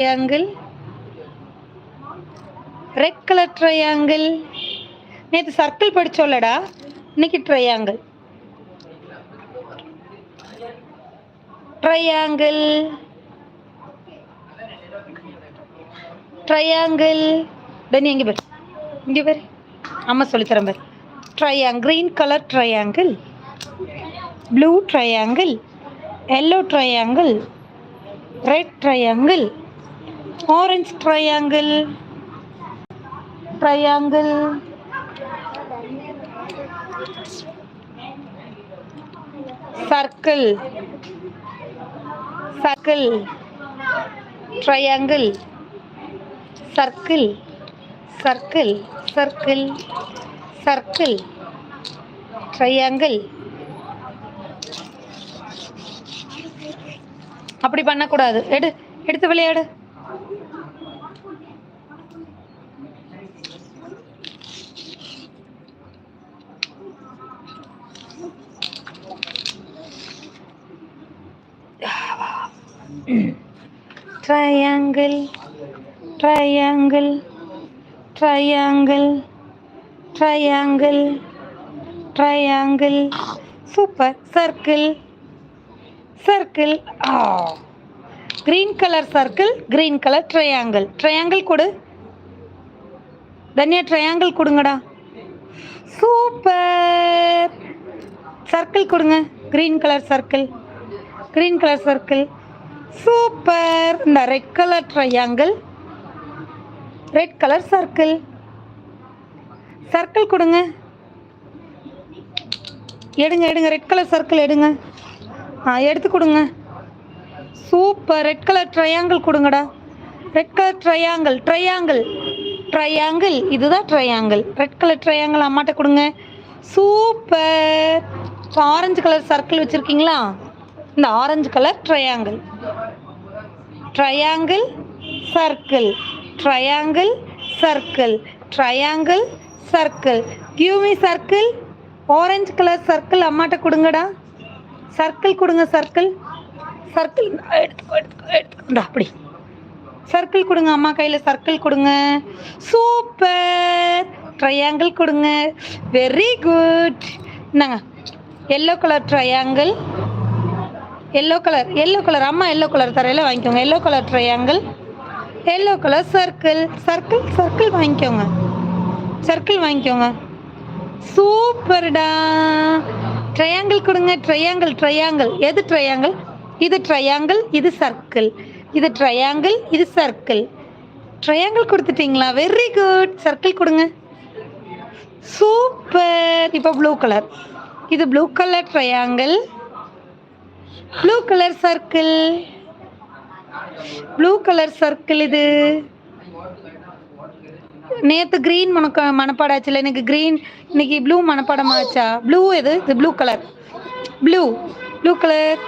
Triangle red colour triangle நேற்று circle படித்தோம்லடா இன்னைக்கு ட்ரையாங்கிள் ட்ரையாங்கிள் ட்ரையாங்கிள் தனி எங்கே பேர். இங்கே பேர். அம்மா சொல்லித்தரேன் பேர். Triangle green colour triangle blue triangle yellow triangle red triangle orange triangle triangle circle circle triangle circle circle circle circle triangle அப்படி பண்ணக்கூடாது. எடு எடுத்து விளையாடு triangle triangle triangle triangle triangle super circle circle ஆ green colour circle green colour triangle triangle கொடு. Dhanya triangle கொடுங்கடா. Super circle கொடுங்க. Green colour circle green colour circle super. இந்த red colour triangle red colour circle circle கொடுங்க. எடுங்க எடுங்க red colour circle எடுங்க. ஆ எடுத்து கொடுங்க. Super. Red colour triangle கொடுங்கடா. Red colour triangle triangle triangle இதுதான் ட்ரையாங்கிள் ரெட் கலர் ட்ரையாங்கிள் அம்மாட்ட கொடுங்க. சூப்பர். ஆரஞ்சு கலர் சர்க்கிள் வச்சுருக்கீங்களா? இந்த orange colour triangle triangle circle triangle circle triangle circle கியூமி circle orange colour circle அம்மாட்ட கொடுங்கடா. சர்க்கிள் கொடுங்க circle circle எடுத்துக்கோ எடுத்துக்கோ எடுத்துக்கோண்டா அப்படி. சர்க்கிள் கொடுங்க அம்மா கையில் சர்க்கிள் கொடுங்க. சூப்பர் ட்ரையாங்கிள் கொடுங்க. வெரி குட் என்னங்க yellow colour triangle yellow colour yellow colour அம்மா எல்லோ கலர் தரையில் வாங்கிக்கோங்க. Yellow colour triangle yellow colour circle circle circle வாங்கிக்கோங்க. சர்க்கிள் வாங்கிக்கோங்க. சூப்பர்டா. ட்ரையாங்கிள் கொடுங்க ட்ரையாங்கிள் ட்ரையாங்கிள் எது ட்ரையாங்கிள் இது ட்ரையாங்கிள் இது சர்க்கிள் இது ட்ரையாங்கிள் இது சர்க்கிள் ட்ரையாங்கிள் கொடுத்துட்டீங்களா? வெரி குட் சர்க்கிள் கொடுங்க. சூப்பர் இப்போ ப்ளூ கலர் இது blue colour triangle blue colour circle blue colour circle இது. நேற்று க்ரீன் மனக்க மனப்பாடாச்சுல எனக்கு க்ரீன் இன்னைக்கு ப்ளூ மனப்பாடம் ஆச்சா ப்ளூ எது? இது blue colour blue blue colour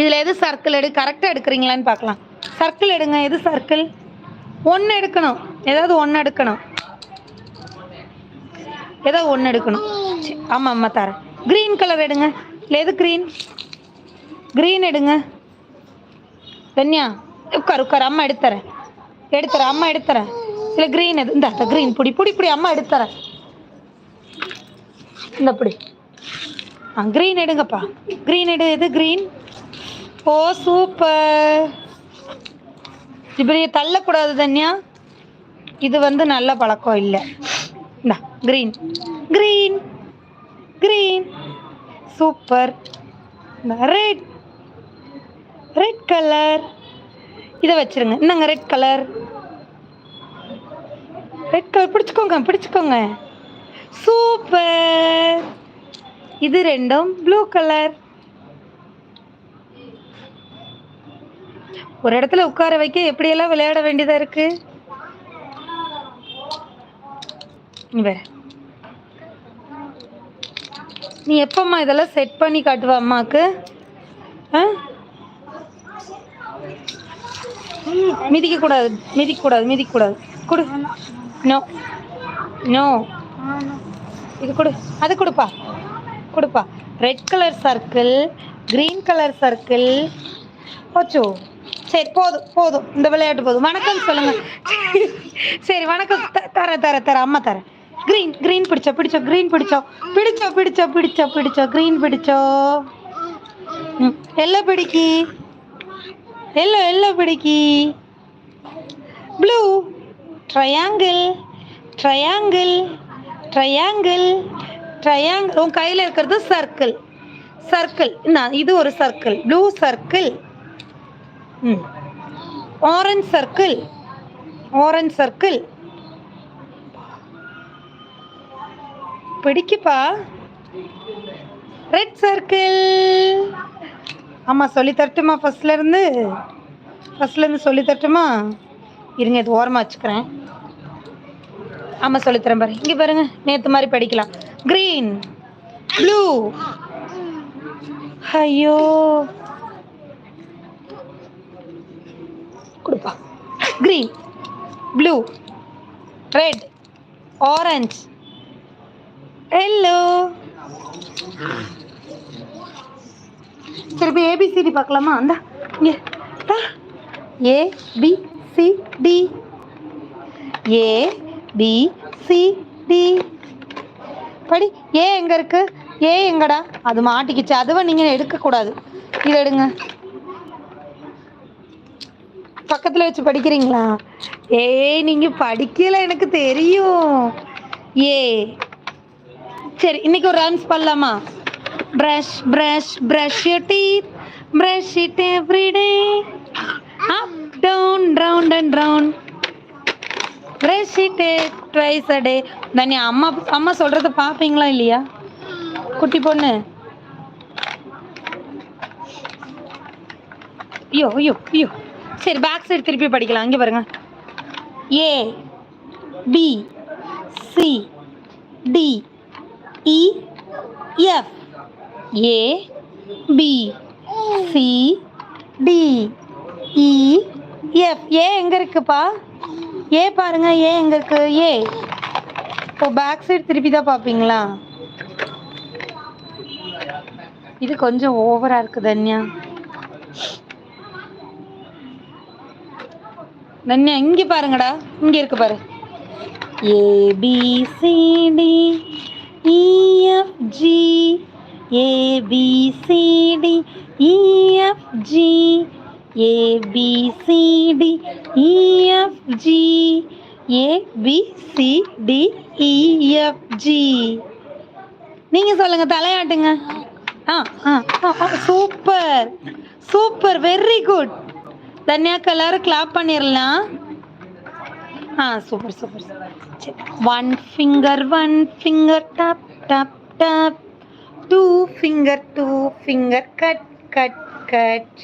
இதில் எது சர்க்கிள் எடு? கரெக்டாக எடுக்கிறீங்களான்னு பார்க்கலாம் சர்க்கிள் எடுங்க. எது சர்க்கிள் ஒன்று எடுக்கணும். ஏதாவது ஒன்று எடுக்கணும். ஏதாவது ஒன்று எடுக்கணும். ஆமாம் ஆமாம் தரேன். க்ரீன் கலர் எடுங்க. இல்லை எது க்ரீன் க்ரீன் எடுங்க. தன்யா உட்கார் உட்கார் அம்மா எடுத்துறேன் எடுத்துறேன் அம்மா எடுத்துறேன் இல்லை க்ரீன் எது? இந்த க்ரீன் புடி புடி புடி அம்மா எடுத்துறேன் இந்த புடி. ஆ க்ரீன் எடுங்கப்பா. க்ரீன் எடு எது க்ரீன் ஓ சூப்பர். இப்படி தள்ளக்கூடாது தன்யா. இது வந்து நல்ல பழக்கம் இல்லை. இந்தா green green green super red red colour இதை வச்சிருங்க. என்னங்க ரெட் கலர் ரெட் கலர் பிடிச்சிக்கோங்க பிடிச்சிக்கோங்க. சூப்பர் இது ரெண்டும் ப்ளூ கலர் ஒரு இடத்துல உட்கார வைக்க எப்படியெல்லாம் விளையாட வேண்டியதாக இருக்குது இங்க நீ எப்பம்மா இதெல்லாம் செட் பண்ணி காட்டுவ அம்மாக்கு? ஆ? மிதிக்க கூடாது மிதிக்க கூடாது மிதிக்க கூடாது கொடு. நோ நோ இது கொடு. அது கொடுப்பா. கொடுப்பா. Red colour circle green colour circle போச்சோ சரி போதும் போதும். இந்த விளையாட்டு போதும். வணக்கம் சொல்லுங்க. சரி வணக்கம். த- தர தர தர அம்மா தரேன். க்ரீன் க்ரீன் பிடிச்சோ பிடிச்சோ க்ரீன் பிடிச்சோ. பிடிச்சோ பிடிச்சோ பிடிச்சோ பிடிச்சோ க்ரீன் பிடிச்சோ. ம் எல்லோ பிடிக்கி. Yellow yellow பிடிக்கி. Blue triangle triangle triangle triangle உன் கையில் இருக்கிறது சர்க்கிள் சர்க்கிள் நான் இது ஒரு சர்க்கிள் ப்ளூ சர்க்கிள் ம். ஆரஞ்ச் சர்க்கிள் ஆரஞ்ச் சர்க்கிள் பிடிக்குப்பா. ரெட் சர்க்கிள் ஆமாம் சொல்லி தரட்டுமா ஃபஸ்ட்லேருந்து ஃபஸ்ட்லேருந்து சொல்லி தரட்டுமா? இருங்க இது ஓரமாக வச்சுக்கிறேன். ஆமாம் சொல்லித்தரேன் பாரு. இங்கே பாருங்க நேற்று மாதிரி படிக்கலாம். க்ரீன் ப்ளூ ஐயோ. கொடுப்பா. Green blue red orange yellow திருப்பி ஏபிசிடி பார்க்கலாமா? அந்த இங்கே. A B C D A B C D படி ஏ எங்க இருக்கு? ஏ எங்கடா? அது மாட்டிக்கிச்சு. அதுவை நீங்க எடுக்க கூடாது இதை எடுங்க. பக்கத்துல வச்சு படிக்கிறீங்களா? ஏய் நீங்க படிக்கல எனக்கு தெரியும். ஏ சரி இன்னைக்கு ஒரு ரன்ஸ் பண்ணலாமா? Brush brush brush you teeth brush it every day up down round and round brush it twice a day தனி அம்மா அம்மா சொல்கிறத பார்ப்பீங்களா இல்லையா? குட்டி பொண்ணு. ஐயோ ஐயோ ஐயோ. சரி பேக் சைடு திருப்பி படிக்கலாம். இங்கே பாருங்க. A B C D E F A B C D E F A எங்கே இருக்குப்பா? ஏ பாருங்க ஏ எங்கே இருக்கு? ஏ இப்போ பேக் சைடு திருப்பி தான் பார்ப்பீங்களா? இது கொஞ்சம் ஓவரா இருக்கு தன்யா. தன்யா இங்க பாருங்கடா. இங்க இருக்கு பாரு. A B C D E F G A B C D E F G A B C D E F G A B C D E F G நீங்கள் சொல்லுங்க தலையாட்டுங்க. ஆ ஆ சூப்பர். சூப்பர் வெரி குட் தன்யாக்கு எல்லாரும் clap பண்ணிடலாம் ஆ super super சரி. One finger one finger tap tap tap two finger two finger cut cut cut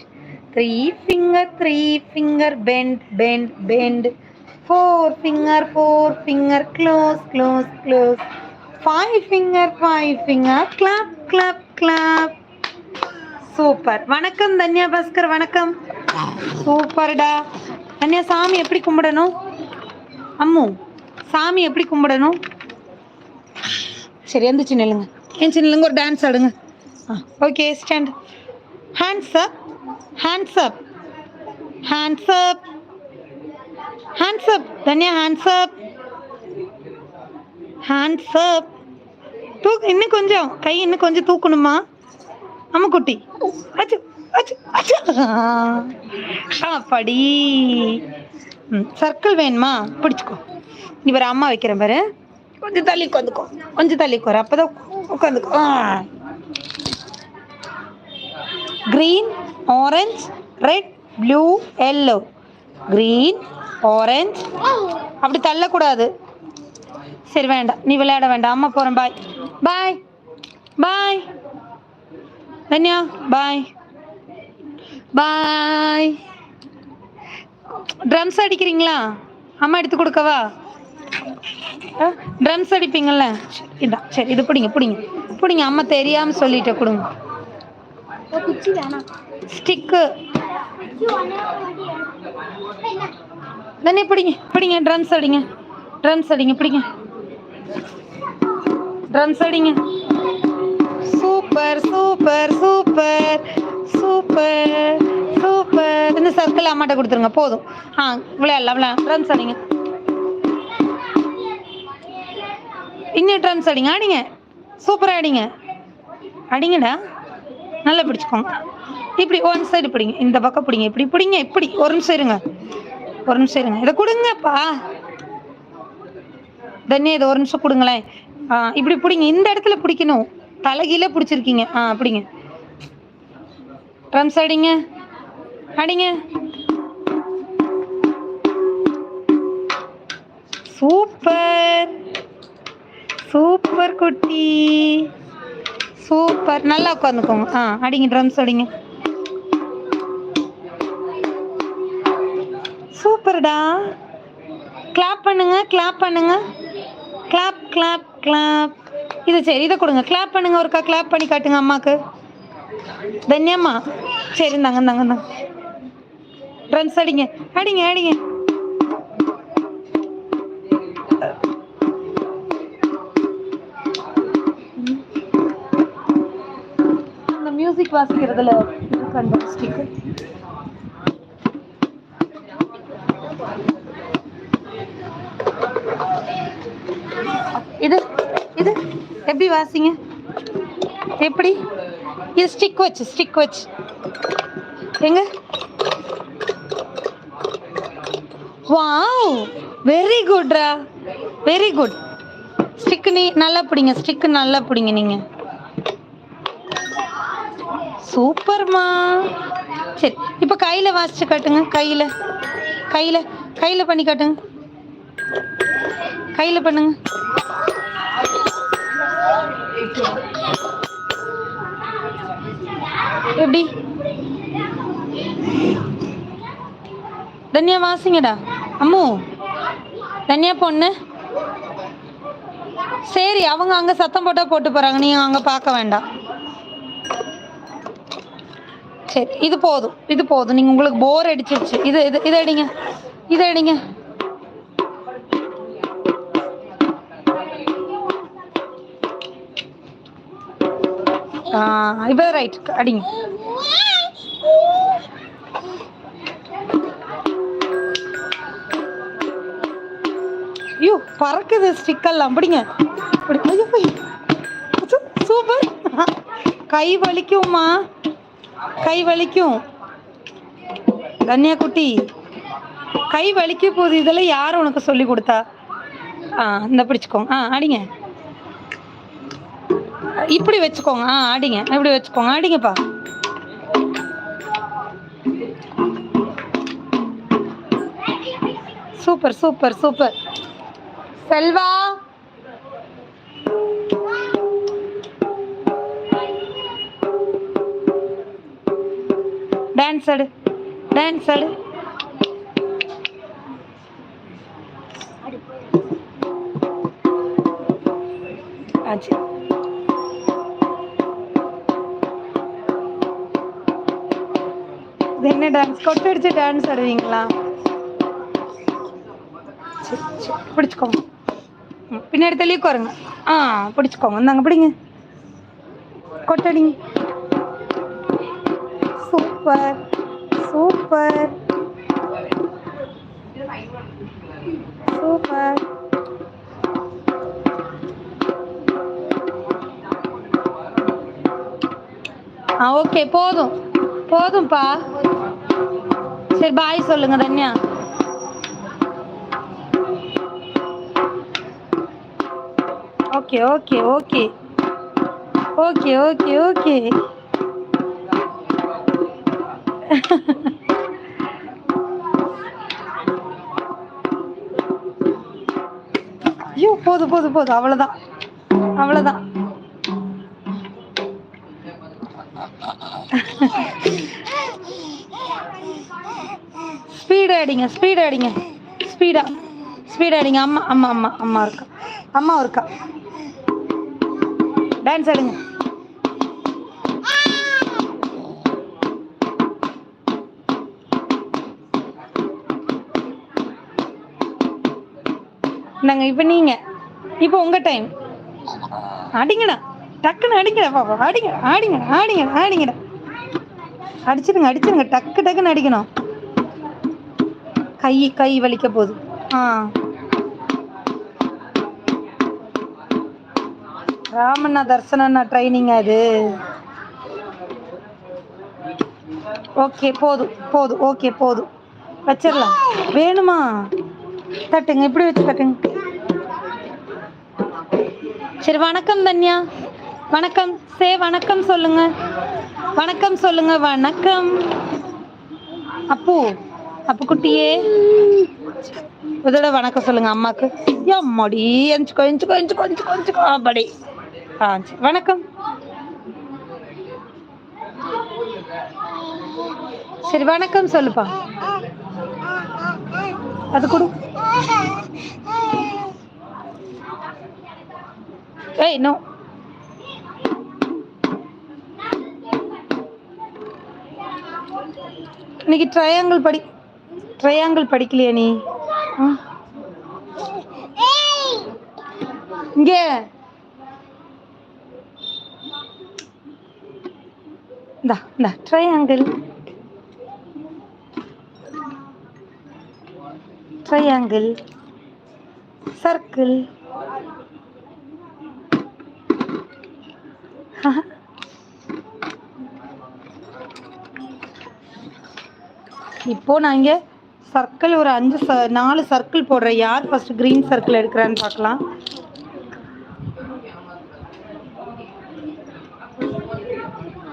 three finger three finger bend bend bend four finger four finger close close close five finger five finger clap clap clap super வணக்கம் தன்யா பாஸ்கர் வணக்கம். சூப்பர்டா தன்யா சாமி எப்படி கும்பிடணும்? அம்மு சாமி எப்படி கும்பிடணும்? சரி எந்திரிச்சு நில்லுங்க. எந்திரிச்சு நில்லுங்க ஒரு டான்ஸ் ஆடுங்க. ஆ okay stand hands up hands up hands up hands up Dhanya hands up hands up தூக்கு இன்னும் கொஞ்சம் கை இன்னும் கொஞ்சம் தூக்கணுமா? அம்மா குட்டி அச்சு அச்சு அச்சு. ஆ படி ம் சர்க்கிள் வேணுமா? பிடிச்சிக்கோ. நீ பாரு அம்மா வைக்கிறேன் பாரு. கொஞ்சம் தள்ளி உட்காந்துக்கோ. கொஞ்சம் தள்ளி உட்காரு. அப்பதான் உட்காந்துக்கோ. ஆ. Green orange red blue yellow green orange அப்படி தள்ளக்கூடாது. சரி வேண்டாம். நீ விளையாட வேண்டாம். அம்மா போகிறேன் பாய் பாய் பாய் தன்யா பாய் பாய் ட்ரம்ஸ் அடிக்கிறீங்களா? அம்மா எடுத்து கொடுக்கவா? ட்ரம்ஸ் அடிப்பீங்கள்ல சரி, இதான் சரி இது பிடிங்க பிடிங்க. பிடிங்க அம்மா தெரியாமல் சொல்லிட்டு கொடுங்க. ஸ்டிக்கு தானே பிடிங்க பிடிங்க ட்ரம்ஸ் அடிங்க. ட்ரம்ஸ் அடிங்க பிடிங்க. ட்ரம்ஸ் அடிங்க. Super super super super circle அம்மாட்ட கொடுத்துருங்க போதும். ஆ விளையாடலாம் விளையாடலாம். ரன்ஸ் அடிங்க. இன்னும் ரன்ஸ் அடிங்க அடிங்க. சூப்பராக அடிங்க. அடிங்கடா. நல்லா பிடிச்சிக்கோங்க. இப்படி ஒன் சைடு பிடிங்க. இந்த பக்கம் பிடிங்க இப்படி பிடிங்க இப்படி. ஒரு நிமிஷம் இருங்க. ஒரு நிமிஷம் இருங்க. இதை கொடுங்கப்பா. தன்யா இதை ஒரு நிமிஷம் கொடுங்களேன். ஆ இப்படி பிடிங்க. இந்த இடத்துல பிடிக்கணும். தலைகீழே பிடிச்சிருக்கீங்க. ஆ பிடிங்க. ட்ரம்ஸ் அடிங்க. அடிங்க. சூப்பர். சூப்பர் குட்டி. சூப்பர். நல்லா உட்காந்துக்கோங்க. ஆ அடிங்க ட்ரம்ஸ் அடிங்க. சூப்பர்டா. கிளாப் பண்ணுங்க கிளாப் பண்ணுங்க. கிளாப் கிளாப் கிளாப் இது சரி இதை கொடுங்க. கிளாப் பண்ணுங்க ஒருக்கா கிளாப் பண்ணி காட்டுங்க அம்மாக்கு. தன்யம்மா. சரி இந்தாங்க இந்தாங்க இந்தாங்க. ட்ரம்ஸ் அடிங்க. அடிங்க அடிங்க. அந்த மியூசிக் வாசிக்கிறதுல இருக்கு ஸ்டிக்கர் இது இது எப்படி வாசிங்க? எப்படி? இது ஸ்டிக் வச்சு ஸ்டிக் வச்சு. எங்க? வாவ் வெரி குட்ரா வெரி குட் ஸ்டிக் நீ நல்லா பிடிங்க ஸ்டிக் நல்லா பிடிங்க நீங்க. சூப்பர்மா சரி இப்போ கையில் வாசிச்சு காட்டுங்க கையில். கையில் கையில் பண்ணி காட்டுங்க. கையில் பண்ணுங்க. எப்படி? தன்யா வாசிங்கடா. அம்மு தனியா பொண்ணு? சரி அவங்க அங்கே சத்தம் போட்டால் போட்டு போகிறாங்க நீங்கள் அங்கே பார்க்க வேண்டாம். சரி இது போதும் இது போதும். நீங்கள் உங்களுக்கு போர் அடிச்சிருச்சு. இது இது இதை அடிங்க. இதை அடிங்க. இப்போ ரைட் அடிங்க. ஐயோ பறக்குது ஸ்டிக்கெல்லாம். பிடிங்க அப்படி ஐயோ சூப்பர். கை வலிக்கும்மா. கை வலிக்கும். கன்யா குட்டி கை வலிக்க போகுது. இதெல்லாம் யார் உனக்கு சொல்லி கொடுத்தா? ஆ இந்த பிடிச்சிக்கோங்க ஆ அடிங்க இப்படி வச்சுக்கோங்க. ஆ அடிங்க இப்படி வச்சுக்கோங்க. அடிங்கப்பா super super super. Selva? Dance ஆடு டான்ஸ் ஆடு ஆச்சு. இது என்ன டான்ஸ் கொட்டடிச்சு டான்ஸ் ஆடுவீங்களா? சரி சரி. பிடிச்சிக்கோங்க. ம், பின்னாடி தள்ளி உட்காருங்க. ஆ பிடிச்சிக்கோங்க. இந்தாங்க பிடிங்க. கொட்டடிங்க சூப்பர். சூப்பர். சூப்பர். ஆ ஓகே போதும். போதும்ப்பா சரி பாய் சொல்லுங்க Dhanya. Okay okay okay okay okay okay ஐயோ போதும் போதும் போதும். அவ்வளோதான் அவ்வளோதான் ஸ்பீடாக அடிங்க ஸ்பீடாக அடிங்க. ஸ்பீடா ஸ்பீடாக அடிங்க. அம்மா அம்மா அம்மா அம்மா இருக்கா? அம்மா இருக்கா டான்ஸ் ஆடுங்க. நாங்க இப்போ நீங்க. இப்போ உங்க டைம் அடிங்கடா. டக்குன்னு அடிங்கடா பாப்பா. அடிங்க ஆடிங்க ஆடிங்க ஆடிங்கடா. அடிச்சிருங்க அடிச்சிருங்க. டக்கு டக்குன்னு அடிக்கணும். கை கை வலிக்க போகுது. ஆ. ராமண்ணா தர்சனண்ணா ட்ரைனிங் அது ஓகே போதும் போதும் ஓகே போதும். வச்சிடலாம். வேணுமா? தட்டுங்க இப்படி வச்சு தட்டுங்க. சரி வணக்கம் தன்யா. வணக்கம். சே வணக்கம் சொல்லுங்க. வணக்கம் சொல்லுங்க வணக்கம். அப்பு அப்பு குட்டியே. இதோட வணக்கம் சொல்லுங்க அம்மாக்கு. அம்மாடி எஞ்சுக்கோ எஞ்சுக்கோ எஞ்சுக்கோ எஞ்சுக்கோ எஞ்சுக்கோ அப்படி ஆ சரி. வணக்கம். சரி வணக்கம் சொல்லுப்பா. அது கொடு. ஏய் நோ. இன்னைக்கு ட்ரையாங்கிள் படி ட்ரையாங்கிள் படிக்கலையா நீ? இங்கே. இந்தா இந்த ட்ரையாங்கிள் ட்ரையாங்கிள் சர்க்கிள் இப்போ நான் இங்கே சர்க்கிள் ஒரு அஞ்சு ச நாலு சர்க்கிள் போடுறேன். யார் ஃபஸ்ட்டு க்ரீன் சர்க்கிள் எடுக்கிறான்னு பார்க்கலாம்.